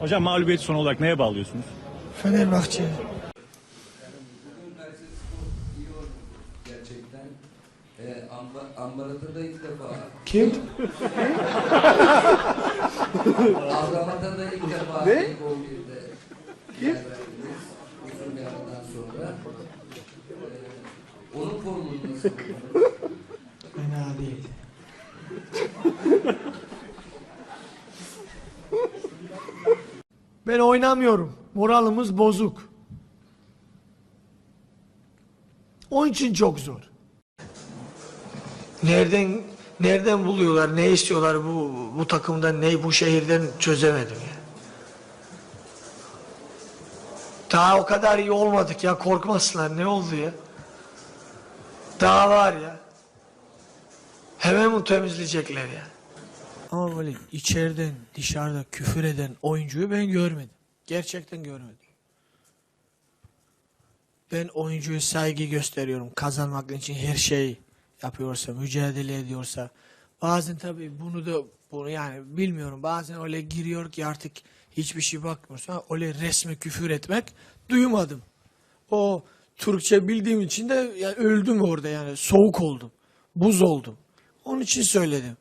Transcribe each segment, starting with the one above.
Hocam mağlubiyeti son olarak neye bağlıyorsunuz? Fenerbahçe. Gerçekten. Ambarat'a da ilk defa, Kim? Azramat'a da ilk defa Ne? Kim? Uzun bir aradan sonra. Ee, onun formunu nasıl? Fena değil. Ben oynamıyorum. Moralimiz bozuk. Onun için çok zor. Nereden nereden buluyorlar, ne istiyorlar bu bu takımdan, ne bu şehirden çözemedim ya. Daha o kadar iyi olmadık ya korkmasınlar ne oldu ya? Daha var ya. Hemen mi temizleyecekler ya? Ama böyle içeriden dışarıda küfür eden oyuncuyu ben görmedim. Gerçekten görmedim. Ben oyuncuya saygı gösteriyorum. Kazanmak için her şey yapıyorsa, mücadele ediyorsa. Bazen tabii bunu da bunu yani bilmiyorum. Bazen öyle giriyor ki artık hiçbir şey bakmıyorsun. Öyle resme küfür etmek duymadım. O Türkçe bildiğim için de yani öldüm orada yani soğuk oldum. Buz oldum. Onun için söyledim.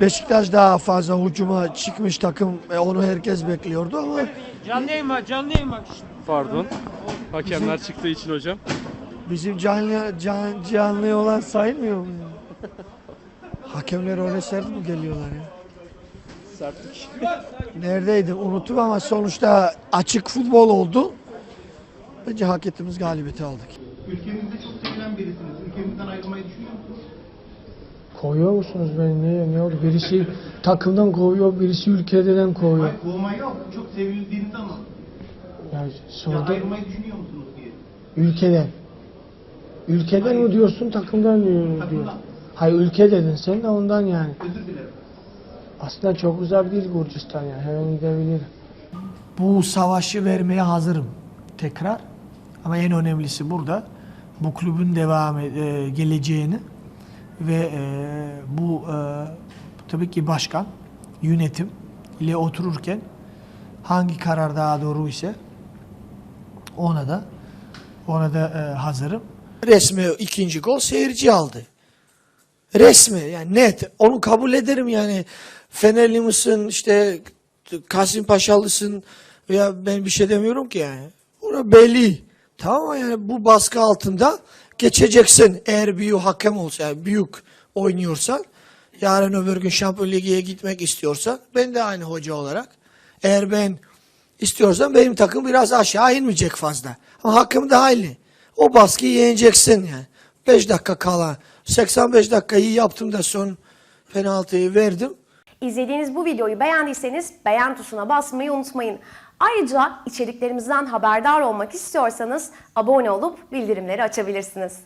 Beşiktaş daha fazla hücuma çıkmış takım ve onu herkes bekliyordu ama Canlı yayın var, canlı yayın var. Pardon. Hakemler çıktığı için hocam. bizim canlı can, canlı olan sayılmıyor mu? ya? Hakemler öyle sert mi geliyorlar ya? Sertlik. Neredeydi unuttum ama sonuçta açık futbol oldu. Bence hak ettiğimiz galibiyeti aldık. Ülkemizde çok sevilen birisiniz. Ülkemizden ayrılmayı düşünüyor musunuz? Kovuyor musunuz beni? Ne, ne oldu? Birisi takımdan kovuyor, birisi ülkeden kovuyor. Hayır, kovma yok. Çok sevildiğiniz ama. Ya Ya sordu ayrılmayı düşünüyor musunuz diye. ülkeden. Ülkeden mi diyorsun, takımdan mı diyorsun? Takımdan. Hayır ülke dedin sen de ondan yani. Özür dilerim. Aslında çok uzak değil Gürcistan yani. Hemen gidebilirim. Bu savaşı vermeye hazırım tekrar. Ama en önemlisi burada bu kulübün devam e, geleceğini ve e, bu e, tabii ki başkan, yönetim ile otururken hangi karar daha doğru ise ona da ona da e, hazırım. Resmi ikinci gol seyirci aldı. Resmi yani net. Onu kabul ederim yani. Fenerli misin işte Kasım Paşalısın veya ben bir şey demiyorum ki yani. Ona belli. Tamam yani bu baskı altında geçeceksin. Eğer büyük hakem olsa yani büyük oynuyorsan yarın öbür gün Şampiyon Ligi'ye gitmek istiyorsan ben de aynı hoca olarak eğer ben istiyorsan benim takım biraz aşağı inmeyecek fazla. Ama hakem de aynı. O baskıyı yeneceksin yani. 5 dakika kala 85 dakikayı yaptım da son penaltıyı verdim. İzlediğiniz bu videoyu beğendiyseniz beğen tuşuna basmayı unutmayın. Ayrıca içeriklerimizden haberdar olmak istiyorsanız abone olup bildirimleri açabilirsiniz.